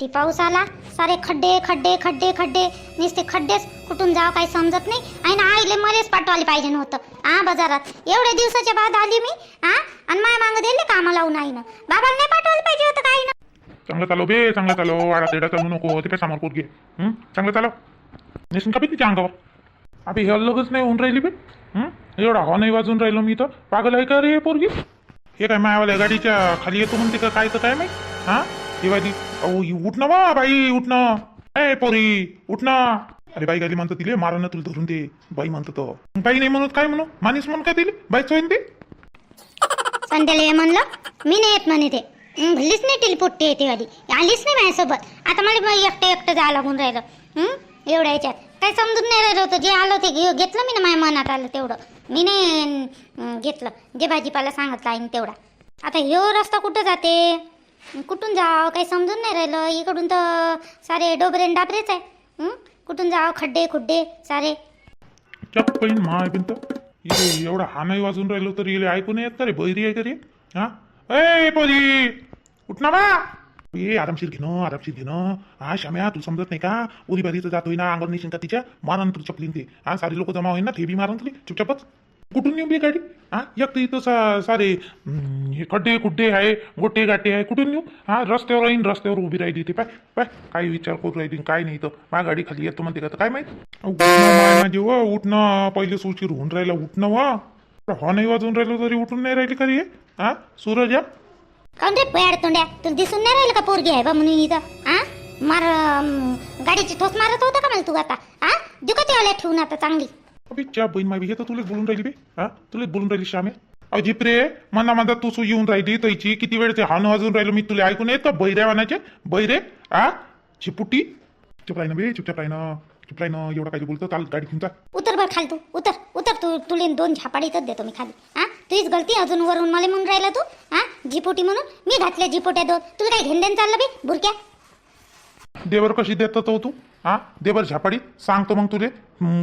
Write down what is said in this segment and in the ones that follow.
ती पाऊस आला सारे खड्डे खड्डे खड्डे खड्डे नुसते खड्डेच. कुठून जावं काही समजत नाही. आणि आईले मलाच पाठवायला पाहिजे नव्हतं. हा बाजारात. एवढ्या दिवसाच्या बाद आली मी हा आणि माय मागं दिले कामा लावून आईनं? बाबा नाही पाठवायला पाहिजे होतं काही ना चांगलं चालू बे चांगलं चालो वाडा तेडा चालू नको ते काय समोर पोरगी चांगलं चालव. नेसून का बी तिच्या अंगावर. अभि हे लगच नाही होऊन राहिली बे. एवढा हॉ नाही वाजून राहिलो मी तर. पागल आहे का रे हे पोरगी? हे काय मायावाल्या गाडीच्या खाली येतो म्हणते काय तर काय माहीत? हा? दिवाळी अहो ही उठ ना वा बाई उठ ना. ए पोरी उठ ना. अरे बाई गाली म्हणतो तिले मारा ना तुला धरून दे बाई म्हणतो तो. बाई नाही म्हणत काय म्हणू? माणूस म्हणून काय दिले बाई चोईन ते? संध्याला हे म्हणलं मी नाही येत म्हणे ते. हं, भल्लीच नाही टिली पोट्टी येते वाली. आलीच नाही माझ्यासोबत. आता मला मग एकटं एकटं जायला लागून राहिलं. हं? एवढ्या याच्यात. काही समजून नाही राहिलं होतं. जे आलं ते घे- घेतलं मी ना माझ्या मनात आलं तेवढं. मी नाही अं, घेतलं. जे भाजीपाला सांगितलं आहे तेवढा. आता ह्यो रस्ता कुठं जाते? कुठून जाव? काही समजून नाही राहिलं. इकडून तर सारे डोबरे डाबरेच आहे. कुठून जाव? खड्डे खुड्डे सारे. चप पैन माय बिंत इथे एवढा हा नाही वाजून राहिलो तर इले ऐकू येत का रे? बैरी आहे का रे? हा? ए पोरी! उठना बा! ए आरामशीर घेणं आरामशीर घेणं हा श्याम्या तू समजत नाही का? उरी बारीचं जातोय ना अंगावर निशिंका तिच्या? मारण तुला चपलीन ते. हा सारे लोक जमा होईल ना ते बी मारण तुली. चुपचापच. कुठून नेऊ बी गाडी? हा एक तर इथं सा- सारे हे खड्डे खुड्डे आहे गोटे गाटे आहे कुठून नेऊ? हा रस्त्यावर राहीन रस्त्यावर उभी राहिली ती. पाय पाय काय विचार करू राहिली काय नाही तर माझ्या गाडी खाली येतो म्हणते का तर काय माहीत? माझी व उठणं. पहिले सुशीर होऊन राहिला उठणं व. हॉनही नाही वाजून राहिलो तरी उठून नाही राहिली का रे हा सूरज या. काऊन रे पयाड तोंड्या? तुला दिसून नाही राहिलं का पोरगी आहे बा म्हणून इथं? हा? मार गाडीची ठोस मारत होता का मला तू आता? हा? दुखत ठेवून आता चांगली. अबे बहीण हे तर तुला बोलून राहिली बे हा तुला बोलून राहिली श्यामे अहो जिप्रे मना माझा तू सु येऊन राहिली तैची किती वेळ ते हान वाजून राहिलो मी तुला ऐकून येत का बैऱ्या वानाचे बैरे हा चिपुटी चुप राही ना बे चुपचाप राही ना चुप राही ना एवढा काय बोलतो चाल गाडी घेऊन चाल उतर बर खाली तू उतर उतर तू तुले दोन झापाडीतच देतो मी खाली हा तुझीच गलती अजून वरून मला म्हणून राहिला तू हा जिपोटी म्हणून मी घातल्या जिपोट्या दोन तुला काय घेणदेन चाललं बे बुरक्या देवर कशी देत तो तू हा? देवर झापाडी. सांगतो मग तुले.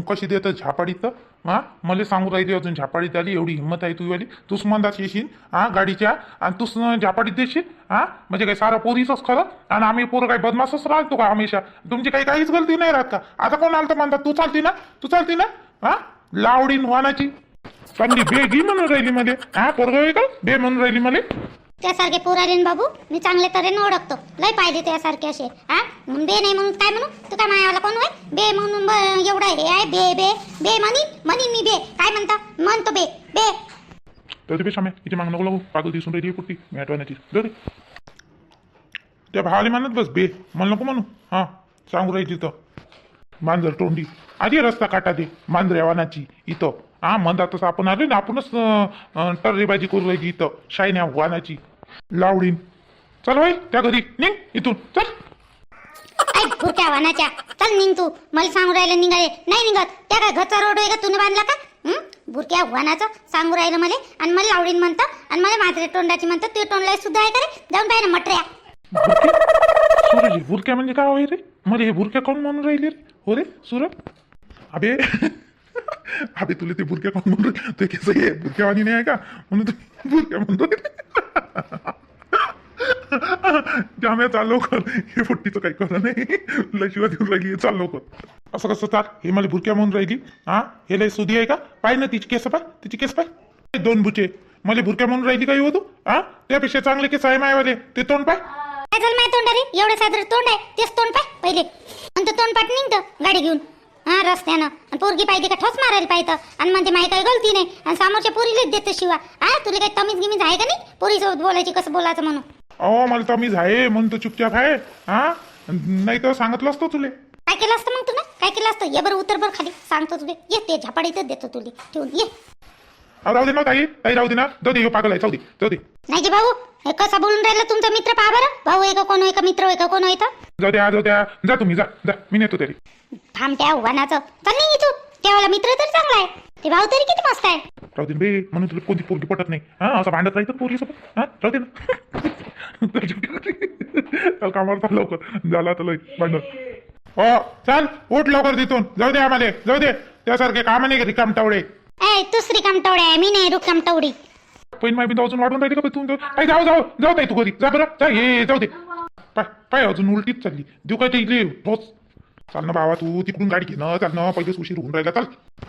कशी देत झापाडीत तर हा? मला सांगू राहिली अजून झापाडीत आली एवढी हिंमत आहे तुझी तूच मंदाच येशील हा गाडीच्या आणि तूच झापाडीत देशील हा? म्हणजे काय सारा पोरीचंच खरं? आणि आम्ही पोरं काय बदमाशच राहतो का हमेशा? तुमची काही काहीच गलती नाही राहत का? आता कोण आलं तर म्हणतात तू चालती ना? तू चालती ना? हा? लावडीन वानाची. चांगली बी म्हणून राहिली मध्ये हा पोरग का? बे म्हणून राहिली मला. त्यासारखे पोराले न बाबू. मी चांगले तऱ्हेने ओळखतो. लय पाहिजे त्यासारखे असे. हा? बे नाही म्हणून काय म्हणू? तू काय मायावाला कोण होय? बे म्हणून एवढा हे आहे. बे बे बे म्हणी म्हणी मी बे. काय म्हणता? म्हणतो बे. बे. तर बी बेशा इथे मागणं लागू पागल दिसून राहिली कुठली? मी आठवण्याची. जाऊ दे. त्या भावाले म्हणत बस बे. मला नको म्हणू. हा सांगू राहिली तर मांजर तोंडी. आधी रस्ता काटा दे मांजर वानाची इथं. हा म्हणतात तसं आपण आलो ना आपणच टर्रेबाजी करू राहिली इथं. शाईन्या वानाची. लावडीन. चल भाई त्या घरी. निघ इथून. चल. ऐ भुरक्या वाहनाच्या चल निघ तू. मला सांगू राहिलं निघाले. नाही निघत. त्या काय घरचा रोड आहे का? तुने बांधला का? हं? भुरक्या वाहनाचं सांगू राहिलं मला. आणि मला लावडीन म्हणतं. आणि मला माझ्या तोंडाची म्हणतं. ते तोंडला सुद्धा आहे का रे? जाऊन पाहिजे ना मटऱ्या. सूरज बुरक्या म्हणजे काय होय रे? मला हे बुरक्या कोण म्हणून राहिले रे? हो रे सूरज? अबे. अबे तुला ते बुरक्या कोण म्हणून? ते कसं हे? बुरक्यावानी नाही आहे का? म्हणून तू बुरक्या म्हणतो त्यामुळे चाललो कर हे फुट्टीचं काही खरं नाही. लशिवा देऊन राहिली हे चाललो कर असं कसं चाल? हे मला बुरक्या म्हणून राहिली. हा? हे लय सुधी आहे का? पाय ना तिची केस पाय. तिची केस पाय. दोन बुचे मला बुरक्या म्हणून राहिली काही होतो हा? त्यापेक्षा चांगले केस आहे मायवाले. ते तोंड पाय. काय झालं माझ्या तोंडारे एवढं साधारण तोंड आहे. तेच तोंड पाय पहिले. आणि तो तोंड पाठ निघतं गाडी घेऊन. हा रस्त्यानं. आणि पोरगी पाहिजे का ठोस मारायला पाहिजे. आणि म्हणजे माही काही गलती नाही. आणि समोरच्या पोरीलाच देतं शिवा. हा तुला काही तमीज गिमीज आहे का नाही? पोरीसोबत बोलायची कसं बोलायचं म्हणून? अहो मला तमीज आहे म्हणून तो चुपचाप आहे. हा? नाही तर सांगितलं असतं तुले. काय केलं असतं मग तुला? काय केलं असतं? ये बरं उतर बरं खाली. सांगतो तुले. ये ते झापाडीतच देतो तुले. ठेवून ये. अहो, राहू दे ना ताई. ताई राहू दे ना. जाऊ दे ह्यो पागल आहे. जाऊ दे. जाऊ दे. नाही की भाऊ? हे कसा बोलून राहिला तुमचा मित्र? पहा बरं. भाऊ आहे का कोण आहे का मित्र आहे का कोण आहे तर जाऊ द्या जाऊ द्या. जा तुम्ही जा जा. मी नेतो तरी. थांबत्या वाहनाचं चल नाही इथून. तेव्हा मित्र तरी चांगला आहे. ते भाऊ तरी किती मस्त आहे. राहू दे बे. म्हणून तुला कोणती पोरगी पटत नाही. हा असं भांडत राहायचं पोरगी सोबत हा राहू दे ना. चल कामावर चाल लवकर. झाला आता लय भांडण. हो चाल. उठ लवकर तिथून. जाऊ दे आम्हाला. जाऊ दे. त्यासारखे काम नाही रिकाम टावडे ए तू श्रीकामटवडे आहे. मी नाही रुकामटवडी पण माहिती अजून वाढून राहिली का तू आई जाऊ जाऊ जाऊ ताई तू घरी. जा बरं. जा ये जाऊ दे. पाय पाय अजून उलटीच चालली. देऊ काय ते इले ठोस चाल ना बाबा तू तिकडून गाडी घे ना. चाल ना पहिलेच उशीर होऊन राहिला. चाल.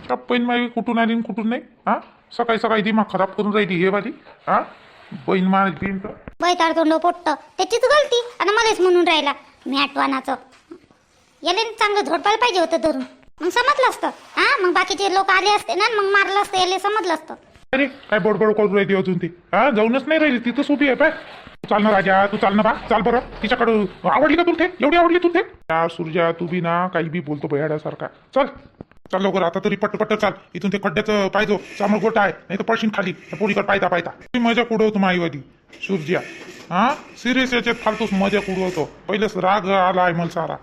टप्पन माई कुठून आली आणि कुठून नाही? हा? सकाळी सकाळी दिमाग खराब करून राहिली हे वाली. हा? बहीण मारली तर. बैताळ तोंड पोट्ट. त्याचीच गलती. आणि मलाच म्हणून राहिला. मी आठवणाचं. याला चांगलं झोडपायला पाहिजे होतं धरून. मग समजलं असतं. हा मग बाकीचे लोक आले असते ना मग मारलं असतं याले समजलं असतं. अरे काय बडबड करून राहिली अजून ती? हा जाऊनच नाही राहिली तिथंच उभी आहे पाय. चाल ना राजा तू चाल ना बा चाल बरं. तिच्याकडं आवडली का तुला ते? एवढी आवडली तू ते? या सूर्या तू बी ना काही बी बोलतो बयाड्यासारखा. चल चल लवकर आता तरी पट्ट पट्ट चाल. इथून ते खड्ड्याचं पाहिजो चामड गोटा आहे नाही तर पडशीन खाली. पोलीकडे पायता पायता. ती मजा कुडवतो माईवादी सुरजिया हा? सिरियस याच्यात फालतूच मजा कुडवतो. पहिलेच राग आला आहे मला सारा.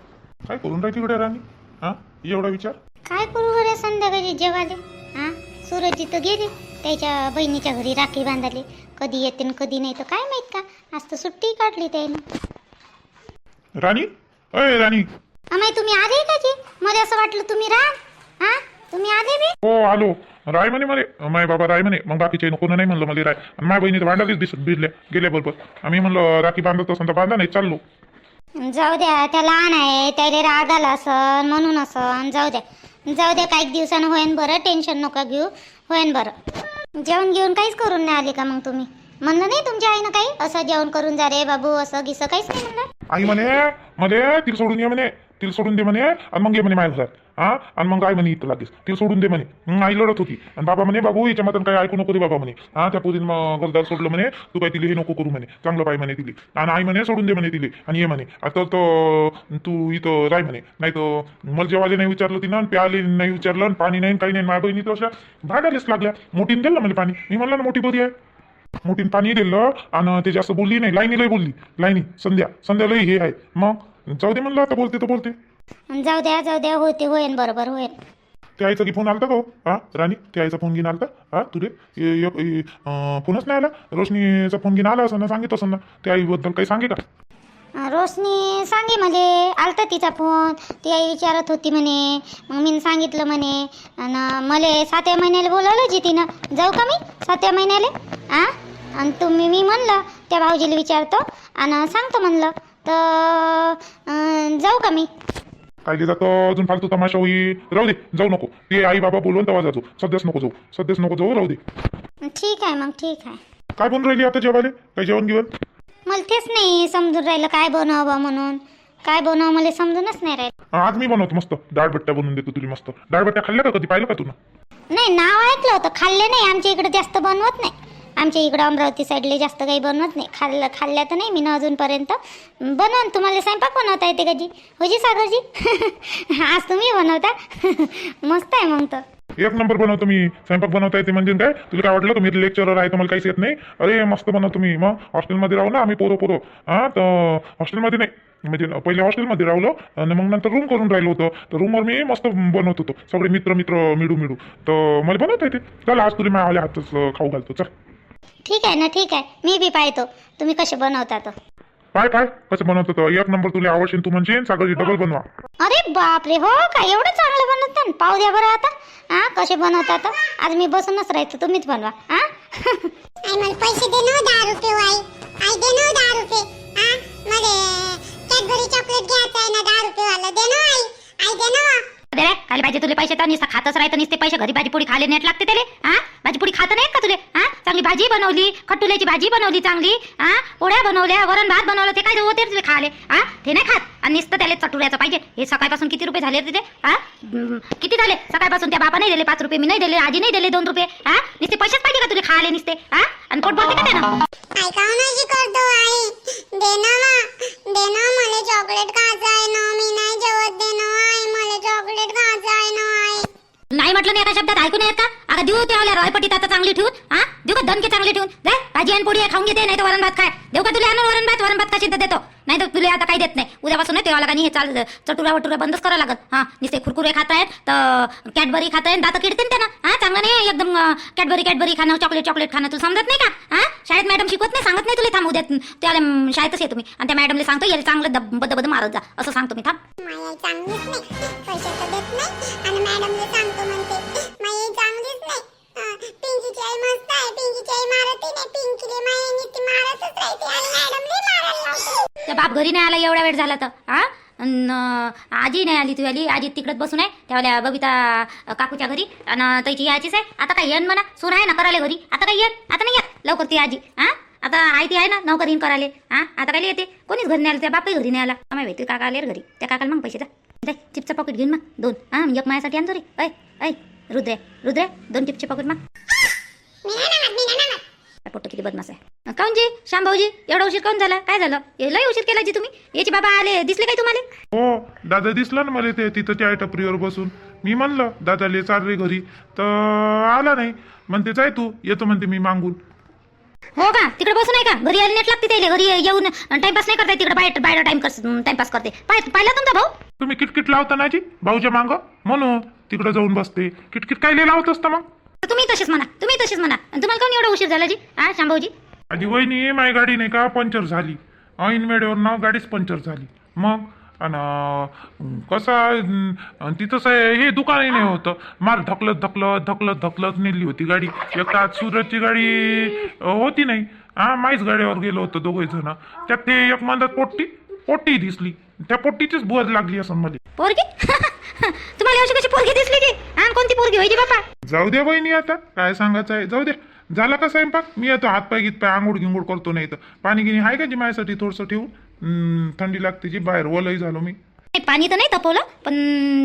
काय करून राहिली तिकडे राणी? हा? एवढा विचार? काय करू बरं संध्याकाळी जेवाले हा? सूरज तर गेले त्याच्या बहिणीच्या घरी राखी बांधाली कधी येते कधी नाही तर काय माहीत का? आज तर सुट्टी काढली त्यानं. राणी? अय राणी. अमाय तुम्ही आले का जी? मला असं वाटलं तुम्ही राहा हा? तुम्ही आले बी? हो आलो. राय म्हणे मले. माय बाबा राय म्हणे. मग बाकीचे नको नाही म्हणलं मला राय आणि माझ्या बहिणी तर भांडालीच दिसत गेल्या बरोबर आम्ही म्हणलं राखी बांधत असं तर बांधा नाही चाललो. जाऊ द्या त्या लहान आहे त्याला राग आला असन म्हणून असन जाऊ द्या जाऊ द्या काही दिवसानं होईन बरं टेन्शन नका घेऊ होईन बरं. जेवण घेऊन काहीच करून नाही आले का मग तुम्ही? म्हणलं नाही तुमच्या आईनं काही? असं जेवण करून जा रे बाबू असं गिसं काहीच नाही म्हणलं. आई म्हणे मध्ये तिला सोडून ये म्हणे. तिला सोडून दे म्हणे आणि मग ये म्हणे माझ्या घरात हा? आणि मग काय म्हणे इथं लागेल तिला सोडून दे म्हणे. आई लढत होती. आणि बाबा म्हणे बाबू याच्या मतान काय ऐकू नको रे बाबा म्हणे. हा? त्या पुरीन मग गलदार सोडलं म्हणे. तू काय तिला हे नको करू म्हणे. चांगलं पाय म्हणे तिली. आणि आई म्हणे सोडून दे म्हणे तिले. आणि ये म्हणे. आता तर तू इथं राय म्हणे. नाही तर मला जेवाले नाही विचारलं तिनं आणि प्याले नाही विचारलं आणि पाणी नाही काही नाही. माझ्या बहिणी तर अशा भागायलाच लागल्या. मोठीने दिलं मला पाणी. मी म्हणलं ना मोठी बरी आहे. मोठीन पाणी दिलं आणि ते जास्त बोलली नाही. लाईनी लय बोलली. लाईनी संध्या. संध्या लय हे आहे. मग? जाऊ दे म्हणलं आता बोलते तर बोलते. जाऊ द्या जाऊ द्या. होते होईन बरोबर होईन. त्या आईचा की फोन आलता का हो? हा राणी त्या आईचा फोन घेऊन आलता. हा तुले? ए- एक- ए- अं, फोनच नाही आला? रोशनीचा फोन घेऊन आला असं ना सांगित असं ना त्या आईबद्दल काही सांगे का? रोशनी सांगे मले आलता तिचा फोन. ती आई विचारत होती म्हणे. मग मी सांगितलं म्हणे. आणि मले सातव्या महिन्याला बोलावलं जी तिनं. जाऊ का मी? सातव्या महिन्याला? आ? आणि तुम्ही मी म्हणलं त्या भाऊजीला विचारतो आणि सांगतो म्हणलं. तर अं, जाऊ का मी? काय जातो अजून फालतू तमाशा होई. राहू दे जाऊ नको. ते आई बाबा बोलवून तेव्हा जातो. सध्याच नको जाऊ सध्याच नको जाऊ राहू दे. ठीक आहे मग ठीक आहे. काय बनून राहिली आता जेवायला? काय जेवण घेऊन मला तेच नाही समजून राहिलं काय बनवावं म्हणून. काय बनवावं मला समजूनच नाही राहिलं. आज मी बनवतो मस्त. डाळ बट्ट्या बनवून देतो तुला मस्त. डाळ बट्ट्या खाल्ल्या का कधी? पाहिलं का तुला नाही नाव ऐकलं होतं. खाल्ले नाही आमच्या इकडे जास्त बनवत नाही. आमच्या इकडं अमरावती साईडला जास्त काही बनवत नाही. खाल्लं खाल्ल्या तर नाही मी ना अजूनपर्यंत. बनवून तुम्हाला स्वयंपाक बनवता येते कधी हो जी सागरजी? आज तुम्ही बनवता? मस्त आहे मग तर. एक नंबर बनवतो मी. स्वयंपाक बनवता येते म्हणजे काय? तुला काय वाटलं? तुम्ही लेक्चरर आहे तर मला काहीच येत नाही? अरे मस्त बनवतो मी मग हॉस्टेलमध्ये राहू ना आम्ही पोरं पोरो. हां तर हॉस्टेलमध्ये नाही. म्हणजे पहिले हॉस्टेलमध्ये राहिलो आणि मग नंतर रूम करून राहिलो होतो. तर रूमवर मी मस्त बनवत होतो. सगळे मित्र मित्र मिळू मिळू तर मला बनवता येते. चल आज तुला माझ्या हातच खाऊ घालतो. चल. ठीक आहे ना ठीक आहे. मी बी पाहतो. तुम्ही कसे बनवता तर काय काय? कसं बनवतो तो? एक नंबर तुला आवडशील तू म्हणजे सागरची डबल बनवा. अरे बापरे हो का? एवढं चांगलं बनवता ना? पाहू द्या बरं आता. हा कसे बनवता तर आज मी बसूनच राहायचं तुम्हीच बनवा. हा आई मला पैसे दे ना दहा रुपये आई. आई दे ना दहा रुपये. हा मला कॅडबरी चॉकलेट घ्यायचं आहे ना दहा रुपये वाला दे ना आई. आई दे ना दे रे खाली पाहिजे तुला पैसे तर नुसतं खातच राहतं नुसते पैसे घरी भाजी पोळी खाले नेट लागते त्याले. हा भाजी पोळी खात नाही का तुले? हा चांगली भाजी बनवली खट्टुल्याची भाजी बनवली चांगली हा पोळ्या बनवल्या वरण भात बनवलं ते काय होते तुले खाले हा ते नाही खात. आणि नुसतं त्याला चटुऱ्याचं पाहिजे. हे सकाळपासून किती रुपये झाले तिथे? हा किती झाले? सकाळपासून त्या बाबा नाही दिले पाच रुपये मी नाही दिले आजी नाही दिले दोन रुपये. हा नुसते पैसेच पाहिजे का तुले खाले नुसते? हा आणि पोट भरते का त्यानं? भाजी आणि पोळी आहे, खाऊन घेते नाही तर वरण भात खाय. देऊ का तुला? आणून वरण भात? वरण भात कशी तर देतो? नाही तर तुला आता काही देत नाही. उद्यापासून नाही तेव्हा हे चाल चटुरा वटुरा बंदच करावं लागत हा नुसते कुरकुरे खात आहेत तर कॅडबरी खात आहेत दात किडते ना त्यांना. हा चांगलं नाही एकदम कॅडबरी कॅडबरी खाणं चॉकलेट चॉकलेट खाणं तुला समजत नाही का? हा शाळेत मॅडम शिकवत नाही सांगत नाही तुला थांब उद्या त्याला म, शाळेतच येतो मी आणि त्या मॅडमला सांगतो याला चांगलं दब बद बद मारत जा. असं सांगतो मी थांब. माई चांगलीच नाही. पैसे तर देत नाही. आणि मॅडमला सांगतो म्हणते चांगलीच नाही. पिंकीची आई मस्त आहे. पिंकीची आई मारते नाही पिंकीले माई आई मारतच राहते. आणि मॅडमले मारायला लावते त्या बाप घरी नाही आला एवढा वेळ झाला तर. हा? आजी नाही आली तू आली. आजी तिकडत बसून आहे त्यावेळेला बबिता काकूच्या घरी. आणि त्याची यायचीच आहे. आता काय येन म्हणा? सून आहे ना करायला घरी? आता काय येन? आता नाही येत. लवकर ती आजी. हा? आता आई ती आहे ना नोकरीन करायले. हा? आता काय येते? कोणीच घरी नाही आलं त्या बापही घरी नाही आला. आम्ही भेटते काका आले घरी. त्या काकाला मग पैसे द्या. दे पॉकेट घेऊन मग दोन. हा एक माझ्यासाठी आणतो रे. ऐ ऐ. रुद्रे रुद्रे दोन चिपचे पॉकेट मग. मी नाही म्हणत मी नाही म्हणत काय पोट्ट किती बदमास आहे. काऊन जी श्याम भाऊजी एवढा उशीर काऊन झाला? काय झालं? लय उशीर केला जी तुम्ही? याचे बाबा आले दिसले काय तुम्हाला? हो दादा दिसला ना मला ते तिथं त्या टपरीवर बसून. मी म्हणलं दादाले चालले घरी. तर आला नाही. म्हणते जाय तू. येतो म्हणते मी मागून. हो का? तिकडे बसून आहे का? घरी यायला नेट लागते त्याला. घरी येऊन टाइमपास नाही करताय तिकडे. बाहेर बाहेर टाइम टाइमपास करते. पाहिला तुमचा भाऊ? तुम्ही किटकिट लावता ना जी भाऊच्या मांग? म्हणून तिकडे जाऊन बसते. किटकिट काय लावत असतं मग? तुम्ही तसेच म्हणा. तुम्ही तसेच म्हणा. तुम्हाला काऊन एवढा उशीर झाला जी? हा श्याम भाऊजी आधी वहिनी माझी गाडी नाही का? पंक्चर झाली. ऐन वेळेवर ना गाडीच पंक्चर झाली. मग? आणि कसं तिथंच हे दुकानही नाही होतं. मार धकलत धकलत धकलत धकलत नेली होती गाडी. एक आज सुरतची गाडी होती नाही. हा माहीच गाडीवर गेलो होतो दोघे जण. त्यात ते एक मंदात पोट्टी पोट्टी दिसली. त्या पोट्टीचीच बुवाज लागली असं मला. पोरगी? तुम्हाला अशी कशी पोरगी दिसली हा आणि कोणती पोरगी होई बापा? जाऊ दे वहिनी आता काय सांगायचं आहे? जाऊ दे. झाला का स्वयंपाक? मी येतो हातपाय गीतपाय आंघोळ गिंगोळ करतो नाही तर. पाणी गिनी आहे का जी माझ्यासाठी थोडंसं ठेवून? थंडी लागते जी बाहेर ओलही झालो मी. नाही, पाणी तर नाही तपवलं पण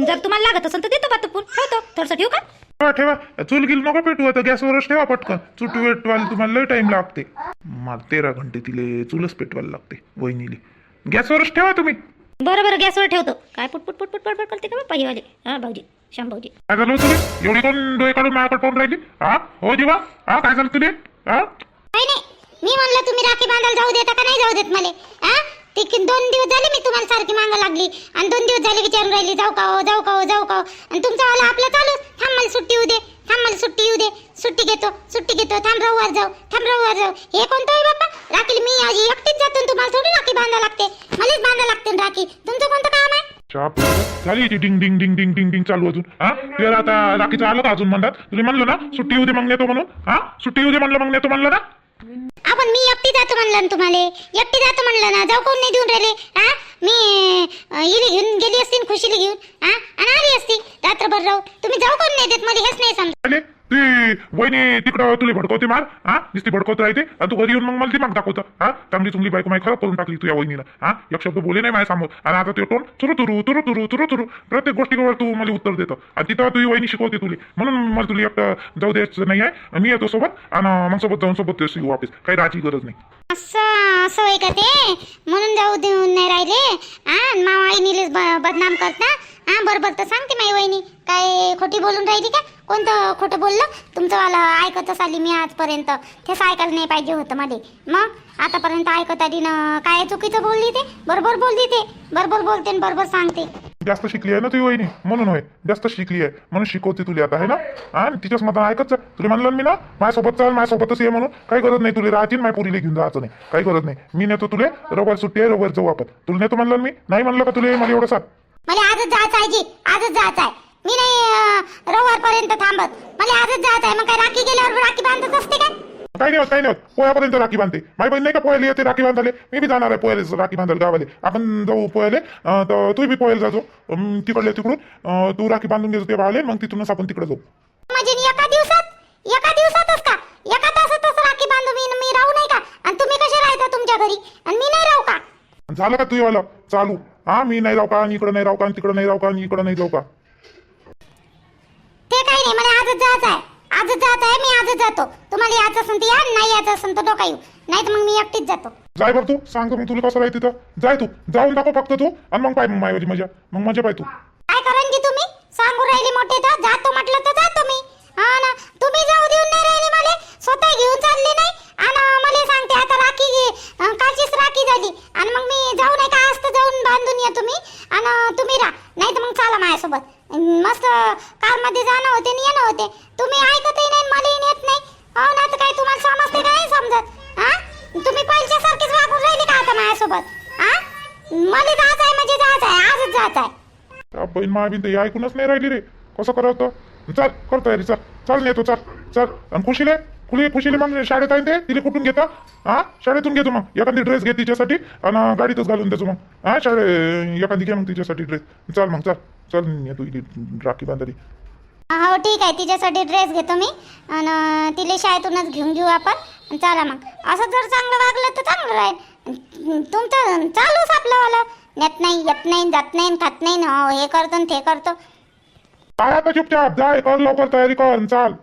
जर तुम्हाला लागत असेल तर देतो बा तपून ठेवतो थोडंसं ठेवू का? ठेवा ठेवा. चूल गिल नको पेटू आता गॅसवरच ठेवा पटकन. चुटू पेटवायला तुम्हाला लय टाइम लागते. मला तेरा घंटे तिले चुलच पेटवायला लागते वहिनीले. गॅसवरच ठेवा तुम्ही. बरं बरं गॅसवर ठेवतो. काय पुट पुट पुट पुट पडपड करते का? बाप्पा हे वाले हा भाऊजी श्याम भाऊजी. काय झालं हो तुले? एवढी कोण डोळे काढून माझ्याकडे पाहून राहिली? हा? हो जीवा? हा काय झालं तुले? हा? नाही नाही. मी म्हणलं तुम्ही राखी बांधायला जाऊ देता का? नाही जाऊ देत मला. हा? ते दोन दिवस झाले मी तुम्हाला सारखी मागा लागली. आणि दोन दिवस झाले विचारून राहिली जाऊ का हो जाऊ का हो जाऊ का हो. आणि तुमचा वाला आपला चालू. थांब मला सुट्टी येऊ दे. थांब मला सुट्टी येऊ दे. सुट्टी घेतो सुट्टी घेतो. थांब रविवार जाऊ. थांब रविवार जाऊ. हे कोणतं आहे बाप्पा? राखीला मी आज एकटीच जातो तुम्हाला थोडी राखी बांधा लागते. मलाच बांधा लागते ना राखी. तुमचं कोणतं काम आहे? शाप झाली ती डिंग डिंग डिंग डिंग डिंग डिंग चालू अजून. हा? तुला आता राखीचं आलं का अजून म्हणतात? तुम्ही म्हणलं ना सुट्टी येऊ दे मग नेतो म्हणून. हा? सुट्टी येऊ दे म्हणलं मग नेतो म्हणलं ना. आपण मी एकटी जातो म्हणलं ना तुम्हाला? एकटी जातो म्हणलं ना? जाऊ कोण नाही देऊन राहिले? हा? मी अं, घेऊन गेली असतील खुशीला घेऊन हा आणि आली असती रात्रभर राहू तुम्ही जाऊ कोण नाही देत मला हेच नाही समजा आले ती वहिनी तिकडं तुला भडकवते मार. हा? नुसती भडकवत राहते आणि तू घरी येऊन मग मला दिमाग दाखवतं. हा? चांगली चुंगली बायको माय खराब करून टाकली तुझ्या वहिनीला. हा? एक शब्द बोले नाही माझ्यासमोर. आणि आता ते टोन तुरु तुरु तुरू तुरू तुरु तुरू प्रत्येक गोष्टीवर तू मला उत्तर देतो. आणि तिथं तुझी वहिनी शिकवते तुला. म्हणून मला तुला एक जाऊ द्यायचं नाही आहे. मी येतो सोबत आणि मग सोबत जाऊन सोबत येऊ वापस. काही राहायची गरज नाही. असं असं का ते? म्हणून जाऊ देऊन नाही राहिले. हा आणि मा बदनाम करता. हा बरोबर तर सांगते माई वहिनी. काय खोटी बोलून राहिली का? कोणतं खोटं बोललं? तुमचं वाला ऐकतच आली मी आजपर्यंत. तेच ऐकायला नाही पाहिजे होतं मध्ये. मग? आतापर्यंत ऐकत आली ना काय चुकीचं बोलली ते? बरोबर बोलली ते. बरोबर बोलते आणि बरोबर सांगते. जास्त शिकली आहे ना तुझी वहिनी? म्हणून होय. जास्त शिकली आहे. म्हणून शिकवते तुला आता आहे ना? हा तिच्याच मतानं ऐकत जा. तुला म्हणलं मी ना माझ्यासोबत चाल माझ्यासोबतच ये म्हणून. काही गरज नाही तुला राहतील माझ्या पुरीला घेऊन जायचं नाही. काही गरज नाही. मी नेतो तुले रविवार सुट्टी आहे रविवार जाऊ आपण. तुला नेतो म्हणलं मी? नाही म्हणलं का तुला? मला एवढं साथ मला आजच जायचं आहे जी आजच जायचं आहे. मी नाही रविवार पर्यंत थांबत. मला आजच जायचं आहे मग काय राखी गेल्यावर राखी बांधत असते काय? काही नाही होत काही नाही होत. पोयापर्यंत राखी बांधते. माझी बहीण नाही का पोयाला येते राखी बांधाले मी बी जाणार आहे पोयाला राखी बांधायला गावाले. आपण जाऊ पोयाले अं, तर तू बी पोयाला जातो अं, तिकडले तिकडून. अं, तू राखी बांधून घेतो ते भावले मग तिथूनच आपण तिकडे जाऊ. म्हणजे एका दिवसात एका दिवसातच का? एका तासातच राखी बांधू मी मी राहू नाही का? आणि तुम्ही कसे राहता तुमच्या घरी? आणि मी नाही राहू का? झालं का तुझ्यावाला चालू. हा मी नाही राहू का? आणि इकडं नाही राहू का? आणि तिकडं नाही राहू का? आणि इकडं नाही जाऊ का? काही नाही मला आजच जायचं आहे. आजच जायचं आहे मी आजच जातो. तुम्हाला यायचं असेल तर या नाही यायचं असेल तर डोका येऊ. नाही तर मग मी एकटीच जातो. जाय बरं तू सांग मी तुला कसं राहते तिथं जाय तू जाऊन दाखव फक्त तू आणि मग पाय मग माझी मजा. मग मजा पाय तू. काय करण जी तुम्ही? सांगू राहिले मोठे तर? जातो म्हटलं तर जातो मी. हा ना तुम्ही जाऊ देऊन नाही राहिले मला. स्वतः घेऊन चालले नाही. आणि मला सांगते त्या हे ऐकूनच नाही राहिली रे. कसं करावं चल कर तयारी चल. चल नेतो चल. चल. आणि खुशीले? खुली खुशीले मग शाळेत आहे ते? तिला कुठून घेता? हा? शाळेतून घेतो मग. एखादी ड्रेस घे तिच्यासाठी आणि गाडीतच घालून देतो मग. हा? शाळे एखादी घे मग तिच्यासाठी ड्रेस चल मग चल. चल नेतो राखी बांधली. हो ठीक आहे. तिच्यासाठी ड्रेस घेतो मी. आणि तिला शाळेतूनच घेऊन घेऊ आपण. चला मग. असं जर चांगलं वागलं तर चांगलं राहील. तुमचं चालूच आपलं वाला. नेत नाही येत नाही जात नाही खात नाही न हे करतो न ते करतो. काय आता चुपचाप जाय कर लवकर तयारी कर चाल.